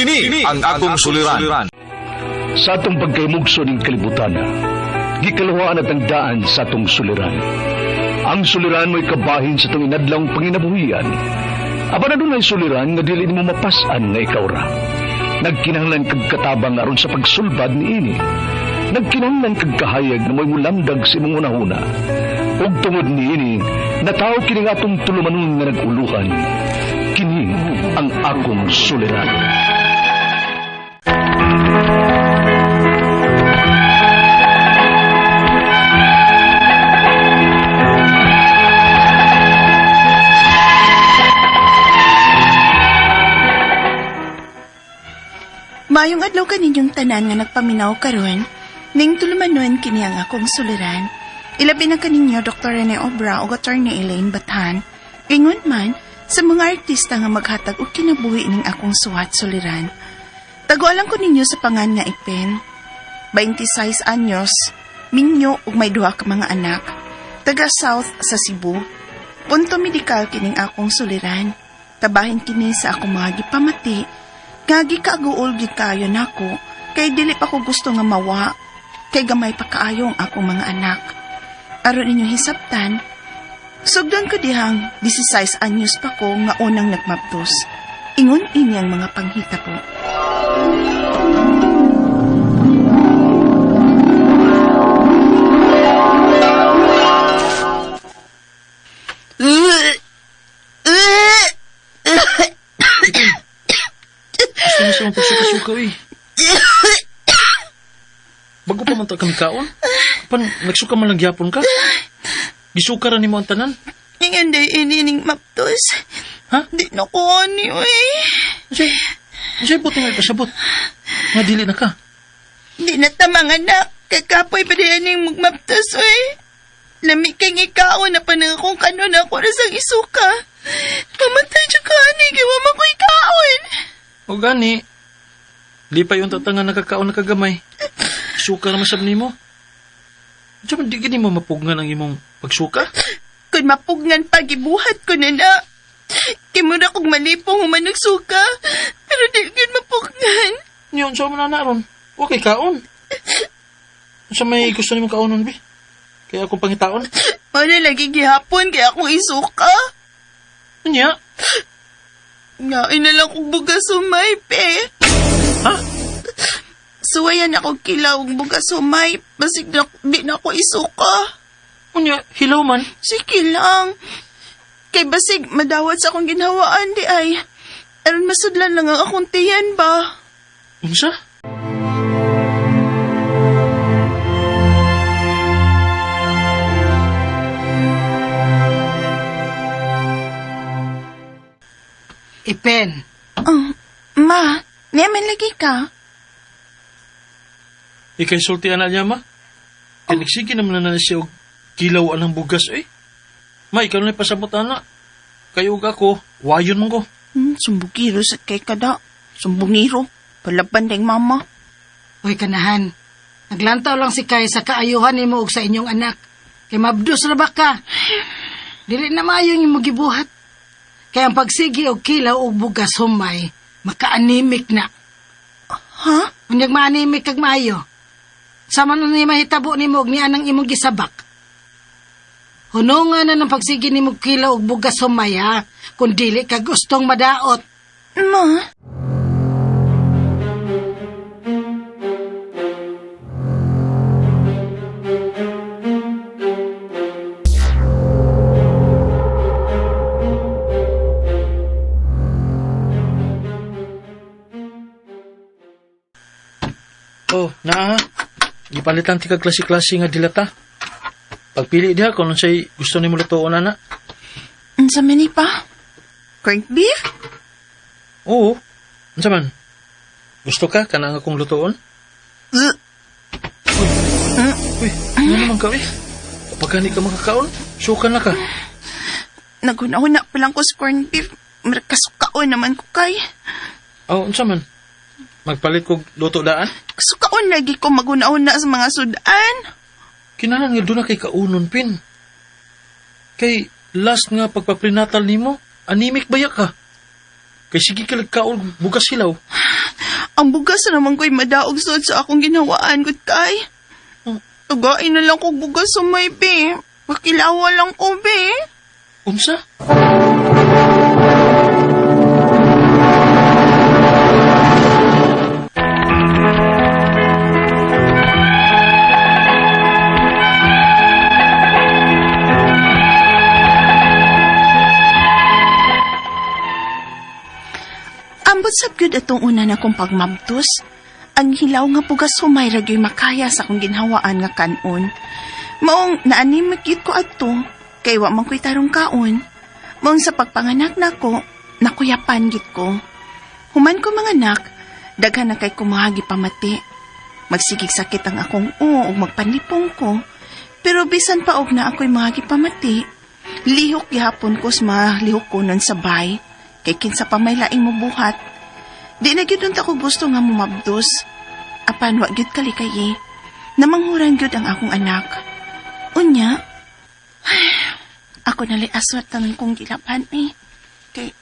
Kini ang akong suliran. Sa atong pagkaymugso ng kalibutan, gikalawaan at ang daan sa atong suliran. Ang suliran mo'y kabahin sa itong inadlang panginabuhian. Aba na doon ay suliran nga dili mo mapasan nga ikaw ra. Nagkinahanglan kag katabang aron sa pagsulbad ni ini. Nagkinahanglan kag kahayag na mo'y mulamdag sa imong unahuna. Ug tungod ni ini, nataw kini nga atong tulumanon nga naguluhan. Kini ang akong suliran. Mayong adlaw kaninyong tanan nga nagpaminaw karon, ning tulumanon kini ang akong suliran. Ilabi na kaninyo Dr. Rene Obra o Attorney Elaine Batan. Ingon man sa mga artista nga maghatag og kinabuhi ning akong suwat suliran. Tagualang ko ninyo sa pangan nga ipen. 26 anyos, minyo ug may duha ka mga anak. Taga South sa Cebu. Punto medikal kining akong suliran. Tabahin kini sa akong mga gipamati Gagi kaaguol gid kayo nako, kay dili pa ko gusto nga mawa, kay gamay pa kaayo ang akong mga anak. Aron ninyo hisabtan, sugdan ko dihang 16 anyos pa ko nga unang nagmaptos. Ingon ini ang mga panghita ko. Mga pagsuka-suka eh. Bago pa man ta kami kaon. Pan, nagsuka man lang gyapon ka. Gisuka ra ni mo ang tanan. Ingan day inining maptos. Ha? Di na ko ani, uy. Say, say buti nga pasabot. Nga dili na ka. Di na tamang anak. Kakapoy pa din aning magmaptos, uy. Lami kay ikaw na pa na akong kanon ako na sang isuka. Mamatay dyan ka, ani. Giwa mo ko ikaon. O gani. Di pa yung tatangan nakakaon na kagamay. Suka na masab ni mo. Diyan di gini mo mapugngan ang imong pagsuka. Kung mapugngan pa, gibuhat ko na na. Kimura kong malipong human nagsuka. Pero di yun mapugngan. Yun, sa mo na naron. Okay, kaon. Sa may gusto ni mo kaonon, bi? Kaya akong pangitaon. Wala lagi gihapon kaya akong isuka. Anya? Ngain na lang kong bugas sumay, pe. Ha? Suwayan akong kilaw ang bugas sumay. Basig na, di na ako isuka. Unya, hilaw man. Sige lang. Kay basig, madawat sa akong ginhawaan di ay. Aron masudlan lang ang akong tiyan ba? Unsa? Ipen, Oh, ma, naman lagi ka. Ikay sultian na niya, ma. Kaya nagsige naman na na siya og kilaw anang bugas, eh. Ma, ikaw na pasabot, ana. Kayo ug ako, wayon mo ko. Hmm, sumbugiro sa kay kada. Sumbungiro. Palaban ding mama. Uy kanahan. Naglantaw lang si Kay sa kaayuhan ni mo ug sa inyong anak. Kay mabdos ra ba ka? Dili na maayo yung gibuhat. Kaya ang pagsigi og kilaw og bugas humay, makaanimik na. Ha? Unyag maanimik kag maayo. Sama na ni mahitabo ni mo og ni anang imong gisabak. Hunungan na ng pagsigi ni mo kilaw og bugas humay ha, kung dili ka gustong madaot. Ma? Na Gipalitan ti kag klase-klase nga dilata. Pagpili diha kung say gusto nimo lutoon ana. Unsa man ni pa? Corned beef? Oo. Unsa man? Gusto ka kana nga akong lutoon? Z- Uy, ano naman ka eh? Pagkani ka makakaon, suka na ka. Naguna-una pa lang ko sa corned beef. Markasukaon naman ko kay. Oh, unsa man? Magpalit kog luto daan? Sukaon lagi ko maguna-una sa mga sudan. Kinanan nga doon na kay kaunon, Pin. Kay last nga pagpaprinatal nimo, anemic baya ka. Kay sige ka kaon bugas hilaw. Ang bugas na naman ko'y madaog sod sa akong ginawaan, good kay. Tugain na lang kong bugas sa may be. Pakilawa lang ko, be. Unsa? Ambot sab gyud atong una na kong pagmabtos. Ang hilaw nga pugas humay ra makaya sa akong ginhawaan nga kanon. Maong naanimik gyud ko adto kay wa man ko'y tarong kaon. Maong sa pagpanganak nako, nakuyapan gyud ko. Human ko mga anak, daghan na kay kumahagi pamati. Magsigig sakit ang akong uo ug magpanlipong ko. Pero bisan pa og na ako'y mahagi pamati, lihok gihapon ko sa mga lihok ko nun sa bay. Kay kinsa pa may laing mo buhat. Di na gyud unta ko gusto nga mumabdos. Apan wa gyud kalikayi. Namanghuran gyud ang akong anak. Unya, ako nali aswat tanong kong gilaban eh. Kay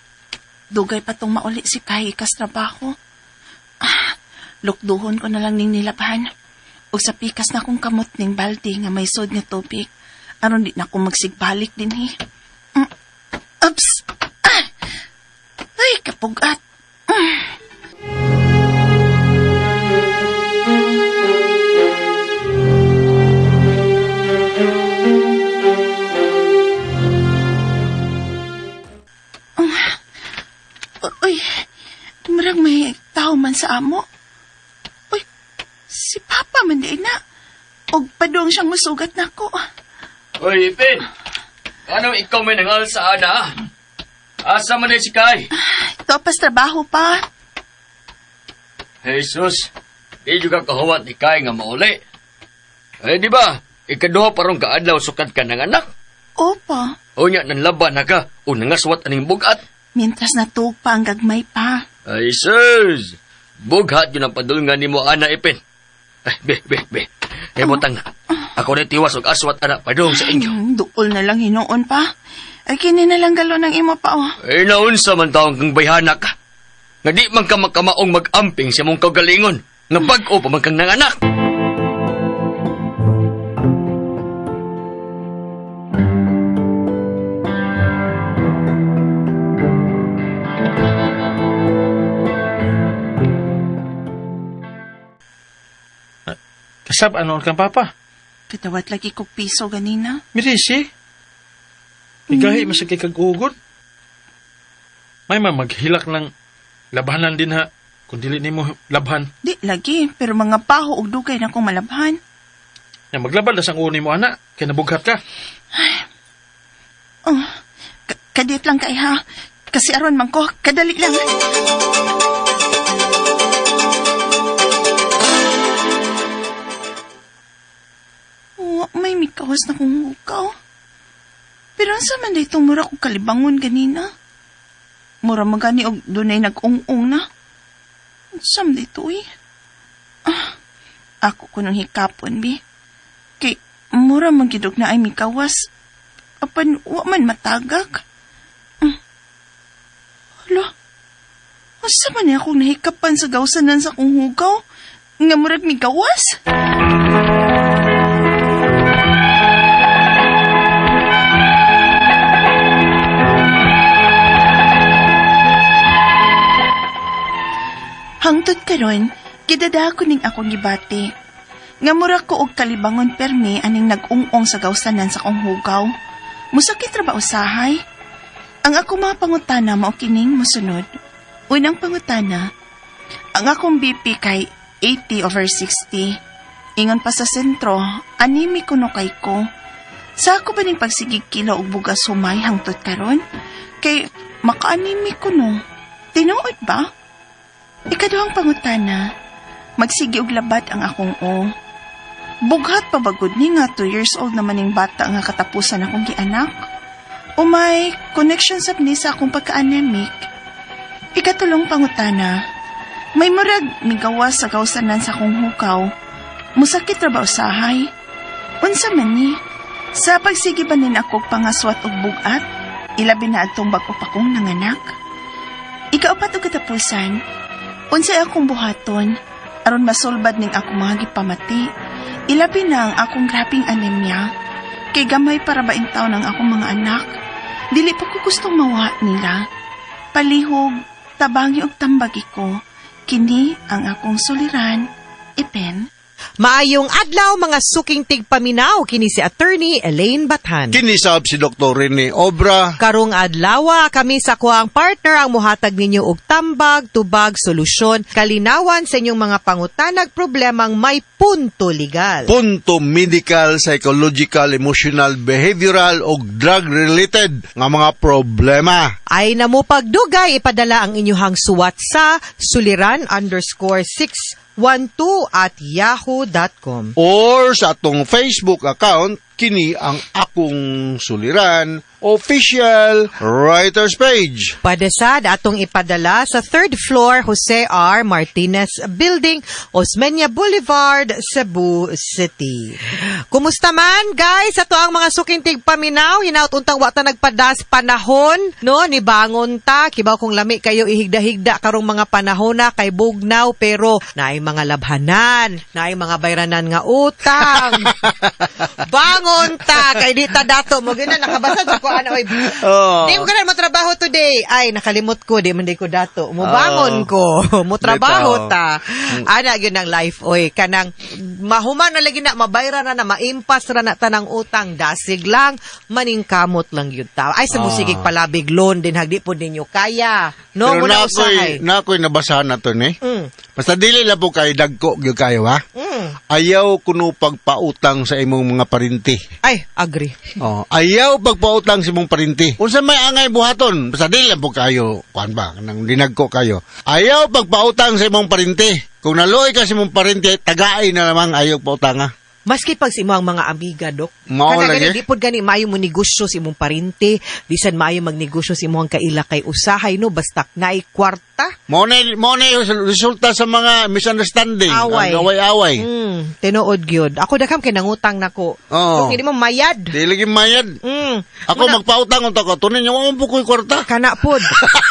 dugay pa tong mauli si Kai ikas trabaho. Ah, lukduhon ko na lang ning nilabahan. Ug sa pikas na akong kamot ning balde nga may sod nga tubig. aron di na ako magsigbalik din eh. Mm. Ups! Ah! Ay, kapugat. Uy, marang may tao man sa amo. Uy, si Papa man di na. Og padong siyang musugat na ako. Hoy, Ipin! Ano ikaw may nangal sa ana? Asa man si Kai? Ito pas trabaho pa. Jesus, di juga kahawat ni Kai nga mauli. Eh, di ba? Ikaduha parang kaadlaw sukat ka ng anak. Opo, O nya nang laban na ka, o nangaswat aning bugat. mintras natug pa ang gagmay pa. Ay, sus! Bughat yun ang padulngan ni mo, ana, Ipin. Ay, be, be, be. Eh, butang na. Ako na tiwas og aswat anak padung sa inyo. Hmm, duol na lang hinuon pa. Ay, kini na lang galo ng imo pa, oh. Eh, naunsa man taong kang bayhana ka. Nga di man ka makamaong mag-amping sa mong kagalingon. Nga bag-o pa man kang nanganak. Kasab ano kang papa? Katawat lagi ko piso ganina. Mirisi. Igahi mm. masakay kag ugod. May man maghilak ng labanan din ha. Kung dili nimo labhan. Di lagi, pero mga paho og dugay na akong malabhan. Ya maglabal na sang uni mo ana. Kaya nabughat ka. Oh, ka- kadit lang kay ha. Kasi aron man ko, kadali lang. Oh, may mikawas na kong hukaw. Pero sa man dito mura ko kalibangon ganina. Mura magani og dunay nag-ung-ung na. Sam dito eh. Ah, ako ko nung hikapon, bi. Kay, mura magidog na ay mikawas. Apan, wa man matagak. Hmm. Hala, asa man niya akong nahikapan sa gawsanan sa kong hugaw? Nga murag mi gawas? Hangtod karon, gidada ko ning akong gibati. Nga mura ko og kalibangon permi aning nag-ungong sa gawsanan sa kong hugaw. Musakit ra ba usahay? Ang ako mga pangutana mao kining mosunod. Unang pangutana, ang akong BP kay 80 over 60. Ingon pa sa sentro, animi kuno kay ko. Sa ako ba ning pagsigig kilo og bugas humay hangtod karon? Kay makaanimi kuno. Tinuod ba? Ikaduhang pangutana, magsigi og labat ang akong o. Bughat pa bagod ni nga 2 years old naman ning bata nga katapusan akong gianak. O may connection sab ni sa akong pagka-anemic. Ikatulong pangutana, may murag migawas sa kausanan sa akong hukaw. Musakit ra ba usahay? Unsa man ni? Sa pagsigi ba nin ako pangaswat og bugat? Ilabi na adtong bag-o pa kong nanganak? Ikaapat o katapusan, unsay akong buhaton, aron masulbad ning akong mga gipamati. Ilabi na ang akong grabing anemia. Kay gamay para baing taon ang akong mga anak. Dili pa ko gustong mawa nila. Palihog, tabangi og tambagi ko. Kini ang akong suliran. Ipen. Maayong adlaw mga suking tigpaminaw kini si attorney Elaine Bathan. Kinisab si Dr. Rene Obra. Karong adlaw kami sa kuang partner ang muhatag ninyo og tambag, tubag, solusyon, kalinawan sa inyong mga pangutanag problemang may punto legal. Punto medical, psychological, emotional, behavioral o drug-related nga mga problema. Ay namupagdugay ipadala ang inyuhang suwat sa suliran underscore 612 at yahoo.com. Or sa atong Facebook account, kini ang akong suliran official writer's page. Padesad atong ipadala sa third floor Jose R. Martinez Building, Osmeña Boulevard, Cebu City. Kumusta man guys? Ato ang mga suking tigpaminaw, hinaut untang wata nagpadas panahon, no? Ni bangon ta, kibaw kung lami kayo ihigda-higda karong mga panahon na kay bugnaw pero naay mga labhanan, naay mga bayranan nga utang. bangon ta kay di ta dato mo gina nakabasa sa ko ano oy. Oh. Di mo ganun mo trabaho today. Ay, nakalimot ko, di man di ko dato. Mubangon ko. Mo trabaho ta. Ana gyud ang life oy kanang mahuman na lagi na mabayra na na maimpas ra na tanang utang dasig lang maningkamot lang yun ta. Ay sa musigig palabig loan din hagdi po ninyo kaya. No mo na usahay. na ako'y nabasahan na to ni. Mm. Basta dili lang po kay dagko gyud kayo ha. Mm. Ayaw kuno pagpautang sa imong mga parinti. Ay, agree. Oh, ayaw pagpautang sa imong parinti. Unsa may angay buhaton, basta dili lang po kayo, kuan ba, nang dinagko kayo. Ayaw pagpautang sa imong parinti. Kung naluoy ka sa imong parinti, tagaay na lamang ayaw pautanga. Maski pag sa imong mga amiga, Dok. Mao lagi? gani, di pod gani maayo mo negosyo sa imong parinti, bisan maayo magnegosyo sa imong kaila kay usahay no basta naay kwarta. Mo na mo na yung resulta sa mga misunderstanding, Away. ang away-away. Mm, tinuod gyud. Ako dakam kay nangutang nako. Oo. Kung hindi mo mayad. Di lagi mayad. Mm. Ako magpautang unta ko, tunin yung mga bukoy kwarta. kana pod.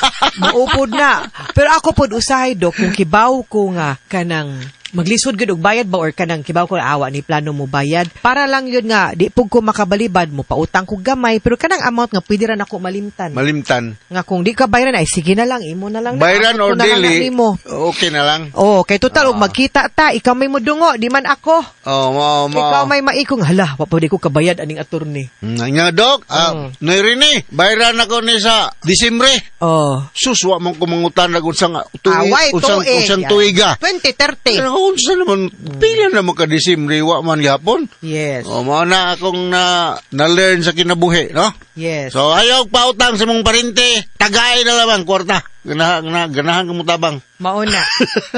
Maupod na. Pero ako pod usahay dok kung kibaw ko nga kanang maglisod gud og bayad ba or kanang kibaw ko awa ni plano mo bayad para lang yun nga di pug ko makabalibad mo pautang ko gamay pero kanang amount nga pwede ra nako malimtan Malimtan. nga kung di ka bayaran ay sige na lang imo na lang na. Amount or dili, okay na lang. Oh, kay total og magkita ta, ikaw may mudungo, di man ako. Oh, mo, mo. Ikaw may maikong hala, wa pa di ko kabayad aning attorney. Nga nga, Dok. Ah, Mm. Noy bayran ako ni sa Disimbre. Oh. Suswa mong kumangutan na unsang tuig, Away unsang, tuig. unsang tuiga. 2030. Pero unsa naman, pila naman ka Disimbre, wa man gapon. Yes. O, mo na akong na, na-learn sa kinabuhi, no? Yes. So, ayaw pautang sa mong parinti, tagay na lamang, kwarta. Ganahan, ganahan, ganahan ka mo tabang. Mauna.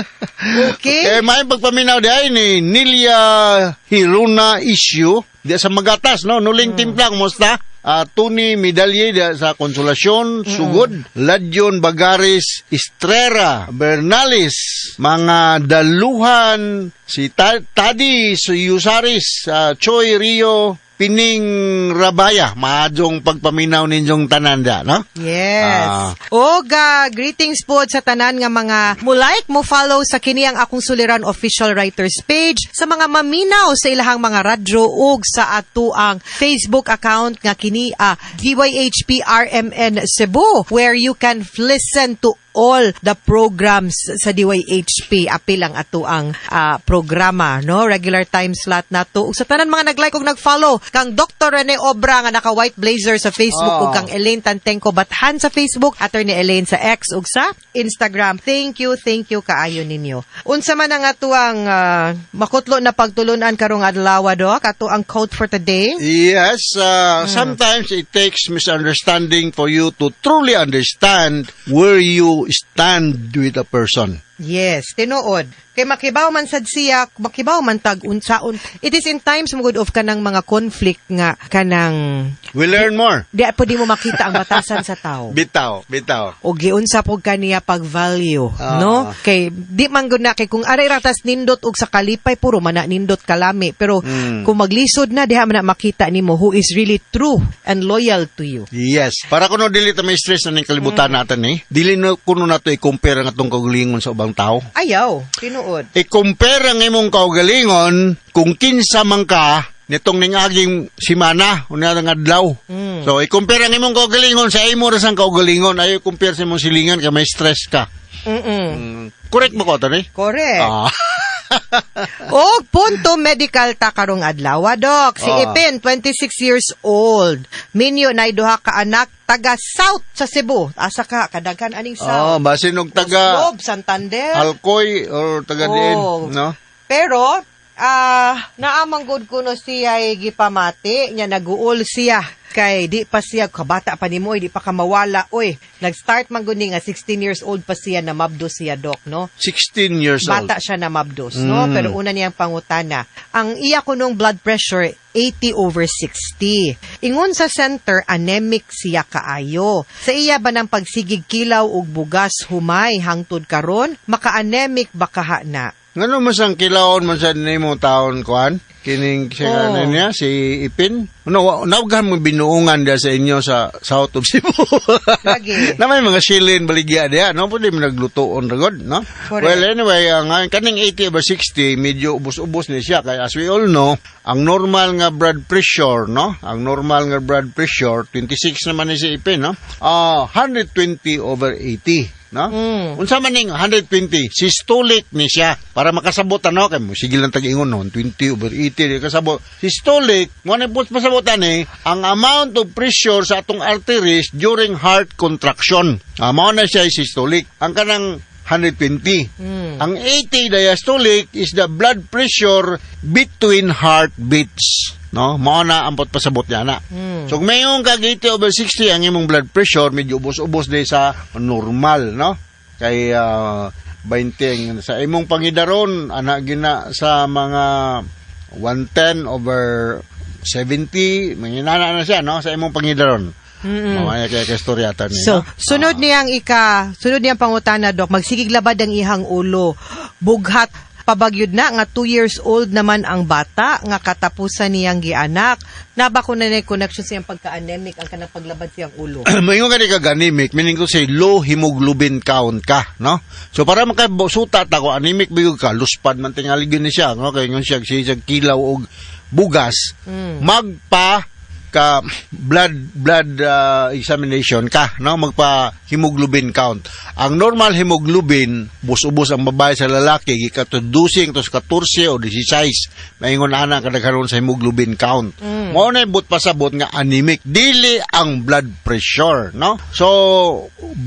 okay. Eh, may pagpaminaw di ay ni Nilia Hiruna issue di sa Magatas, no? Nuling timplang, musta? Ah, Tuni Medalye sa Konsolasyon, Sugod, Ladyon Bagaris, Estrera, Bernalis, mga daluhan, si Ta- Tadi Suyusaris, ah, Choi Rio, Pining Rabaya, maadjong pagpaminaw ninyong tananda, no? Yes. Ah. Oga, greetings po sa tanan nga mga mo like, mo follow sa kini ang akong suliran official writers page sa mga maminaw sa ilahang mga radyo ug sa ato ang Facebook account nga kini ah, DYHPRMN Cebu where you can listen to all the programs sa DYHP apil ang ato ang ah, programa no? Regular time slot nato sa tanan mga nag-like ug nag-follow kang Dr. Rene Obra nga naka white blazer sa Facebook Oh. ug kang Elaine Tantengko Bathan sa Facebook attorney Elaine sa X ug sa Instagram. Thank you thank you kaayo ninyo. Unsa man ang ato ang ah, makutlo na pagtulunan karong adlaw dok ato ang quote for today? Yes, uh, sometimes it takes misunderstanding for you to truly understand where you stand with a person. Yes, tinuod. Kay makibaw man sad siya, makibaw man tag unsaon. It is in times mo good of kanang mga conflict nga kanang We learn more. di pwede mo makita ang batasan sa tao. Bitaw, bitaw. o giunsa po kaniya pag value Ah. no kay di man gud na kay kung aray ratas nindot og sa kalipay puro man na nindot kalami pero Mm. kung maglisod na diha man na makita nimo who is really true and loyal to you Yes. Para kuno dili ta may stress na ning kalibutan natin eh. Dili na kuno nato i-compare ang atong kaugalingon sa ubang tao. ayaw tinuod I-compare ang imong kaugalingon kung kinsa man ka nitong ning aging simana unya nga adlaw. Mm. So i-compare ang imong kaugalingon sa imo ra sang kaugalingon ayo compare sa imong silingan kay may stress ka. Mm-mm. Mm, correct mo ko tani? correct Ah. Og punto medical ta karong adlaw, Dok. Si Ah. Ipin, 26 years old. Minyo na duha ka anak taga South sa Cebu. Asa ka kadaghan aning Oh, South. basin og taga Oslob, Santander. Alcoy or taga diin, Oh. no? Pero, ah, naamang good kuno siya gipamati, nya naguol siya. Kay di pa siya, kabata pa ni mo, di pa ka mawala. Uy, nag-start man gud ni nga 16 years old pa siya na mabdos siya, Dok, no? 16 years old. Bata siya na mabdos, no? Mm. Pero una niyang pangutana. Ang iya ko nung blood pressure, 80 over 60. Ingon sa center, anemic siya kaayo. Sa iya ba ng pagsigig kilaw ug bugas humay hangtod karon, maka-anemic baka na. Ngano mas ang kilawon man sa nimo taon kuan? Kining siya Oh. ano niya si Ipin. No, nawgan mo binuungan dia sa inyo sa South of Cebu. Lagi. na may mga silin baligya dia, no pwede mo naglutoon ra god, no? Correct. Well, anyway, ang kaning 80 over 60 medyo ubos-ubos ni siya kay as we all know, ang normal nga blood pressure, no? Ang normal nga blood pressure 26 naman ni si Ipin, no? Ah, 120 over 80. No? Mm. Unsa man ning 120, systolic ni siya para makasabot ano kay mo sige lang tag-ingon noon 20 over 80 di kasabot. Systolic mo na put pasabotan ni ang amount of pressure sa atong arteries during heart contraction. Ah, mao na siya systolic. Ang kanang 120. Ang 80 diastolic is the blood pressure between heartbeats. No, mao na ang pasabot niya na. So kung mayong kag 80 over 60 ang imong blood pressure medyo ubos-ubos di sa normal, no? Kay ah, 20 ang- sa imong pangidaron ana gina sa mga 110 over 70, manginana na siya, no? Sa imong pangidaron. Mamaya kaya kay storyata niya. So, sunod niyang ika, sunod niyang pangutana, Dok, magsigig labad ang ihang ulo. Bughat, pabagyod na, nga 2 years old naman ang bata, nga katapusan niyang gianak. Naba ko na na connection siyang pagka-anemic, ang kanang paglabad siyang ulo. Mayroon ka ni kaganimic, meaning ko say low hemoglobin count ka, no? So para makabusuta ta ko anemic bigog ka, luspad man tingali gyud ni siya, no? Kay ngon siya siya kilaw og bugas, magpa ka blood blood uh, examination ka no? Magpa hemoglobin count. Ang normal hemoglobin bus-ubos ang babae sa lalaki gikatudusing tos 14 o 16 maingon ana kadaghanon sa hemoglobin count. Mo na but pasabot nga anemic. Dili ang blood pressure no? So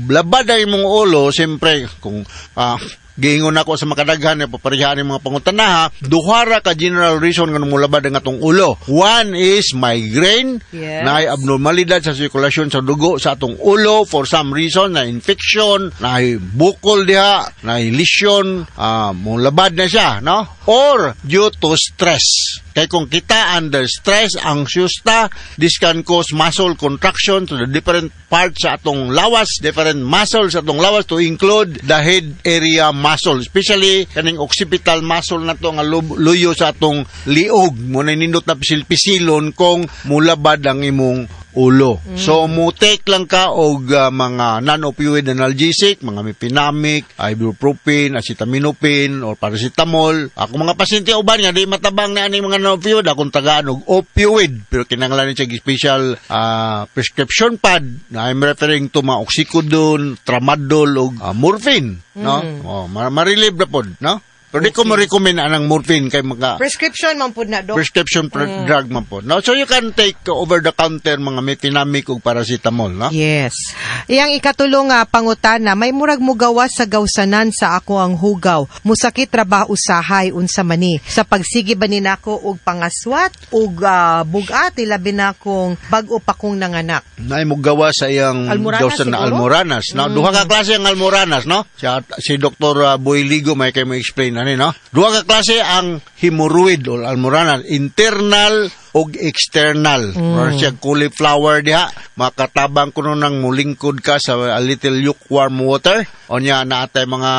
labad ang imong ulo siyempre kung ah, Giingon ako sa makadaghan na paparihan ng mga pangutanaha, duhara ka general reason nga mulabad ang atong ulo. One is migraine, Yes. na ay abnormalidad sa sirkulasyon sa dugo sa atong ulo for some reason, na infection, na ay bukol diha, na ay lesion, ah, mulabad na siya, no? Or due to stress. Kaya kung kita under stress, anxiousta, this can cause muscle contraction to the different parts sa atong lawas, different muscles sa atong lawas to include the head area muscle, especially kaning occipital muscle na to nga luyo sa atong liog. Muna nindot na pisil-pisilon kung mulabad ang imong ulo. So, mutek lang ka og ah, mga non-opioid analgesic, mga mipinamic, ibuprofen, acetaminophen, or paracetamol. Ako mga pasyente uban nga di matabang na aning mga non-opioid, akong tagaan og opioid. Pero kinanglan siya special ah, prescription pad na I'm referring to mga oxycodone, tramadol, og ah, morphine. No? Oh, mar- marilib na pod, no? Pero di ko mo recommend anang morphine kay mga Prescription man po na, Dok. prescription pr- drug man po. No? So you can take over the counter mga metinamic ug paracetamol, no? Yes. Iyang ikatulong nga pangutana, may murag mo gawas sa gawsanan sa ako ang hugaw. Musakit trabaho usahay unsa mani. Sa pagsigi ba ni nako og pangaswat ug ah, bugat ilabi na kong bag-o pa kong nanganak. Naay mo gawa sa iyang Almoranas Diyos na siguro? almoranas, no? Duha ka klase ang almoranas, no? Si, si Dr. Boy Ligo may kay mo explain ani, no? Duha ka klase ang hemorrhoid or almoranas, internal o external. Mm. siya cauliflower diha, makatabang kuno nang mulingkod ka sa a little lukewarm water. O niya naatay mga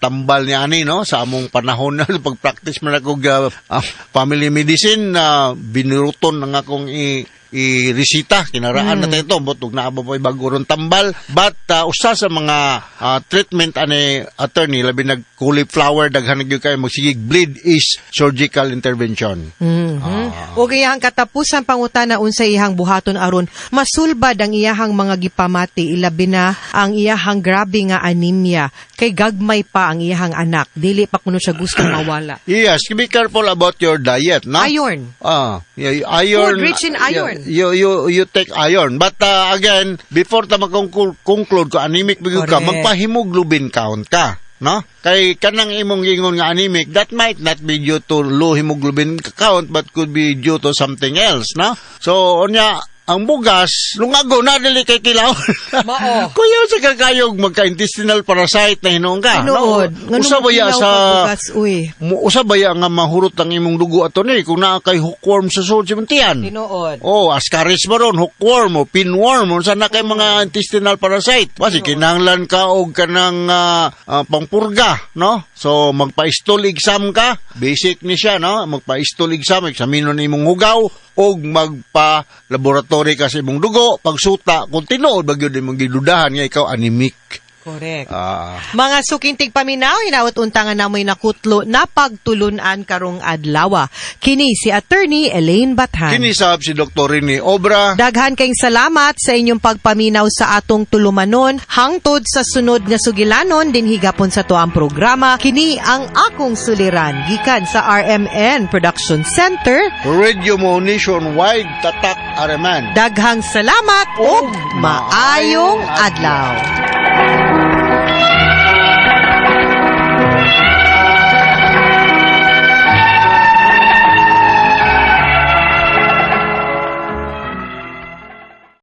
tambal ni ani no sa among panahon na pag-practice man ako uh, family medicine na binuruton ang akong i i-resita kinaraan na ito butog na abo pa bago ron tambal but uh, usa sa mga uh, treatment ani attorney labi nag cauliflower daghan gyud kay magsigig bleed is surgical intervention Mhm. Ug iyang katapusan pangutana unsa iyang buhaton aron masulbad ang iyahang mga gipamati ilabi na ang iyahang grabe nga anemia kay gagmay pa ang iyahang anak dili pa kuno siya gustong mawala. yes be careful about your diet no Iron. Ah, yeah, iron. Food rich in iron. Yeah, you you you take iron. But uh, again, before ta mag-conclude ko anemic bigod ka, magpa-hemoglobin count ka. No? Kay kanang imong gingon nga anemic, that might not be due to low hemoglobin count but could be due to something else, no? So, onya, ang bugas, lungago na dili kay kilaw. Mao. Kuya sa kakayog magka-intestinal parasite na hinuong ka. Tinuod. No? Usa ba ya sa bugas, uy. Usa ba ya nga mahurot ang imong dugo ato ni kung naa kay hookworm sa sulod sa tiyan. Tinuod. Oh, ascaris ba ron, hookworm o pinworm o sana kay mga intestinal parasite. Basi kinahanglan ka og kanang ah, ah, pangpurga, no? So magpa-stool exam ka, basic ni siya, no? Magpa-stool exam, eksaminon imong hugaw og magpa-laboratory ka sa imong dugo, pagsuta kung tinuod ba gyud imong gidudahan nga ikaw anemic. Correct. Ah, Mga sukintig paminaw, hinaut untangan na mo'y nakutlo na pagtulunan karong adlawa. Kini si Attorney Elaine Bathan. kinisab si Dr. Rini Obra. Daghan kayong salamat sa inyong pagpaminaw sa atong tulumanon hangtod sa sunod nga sugilanon din higapon sa tuang programa kini ang akong suliran gikan sa RMN Production Center Radio mo nationwide tatak areman. daghang salamat ug maayong adlaw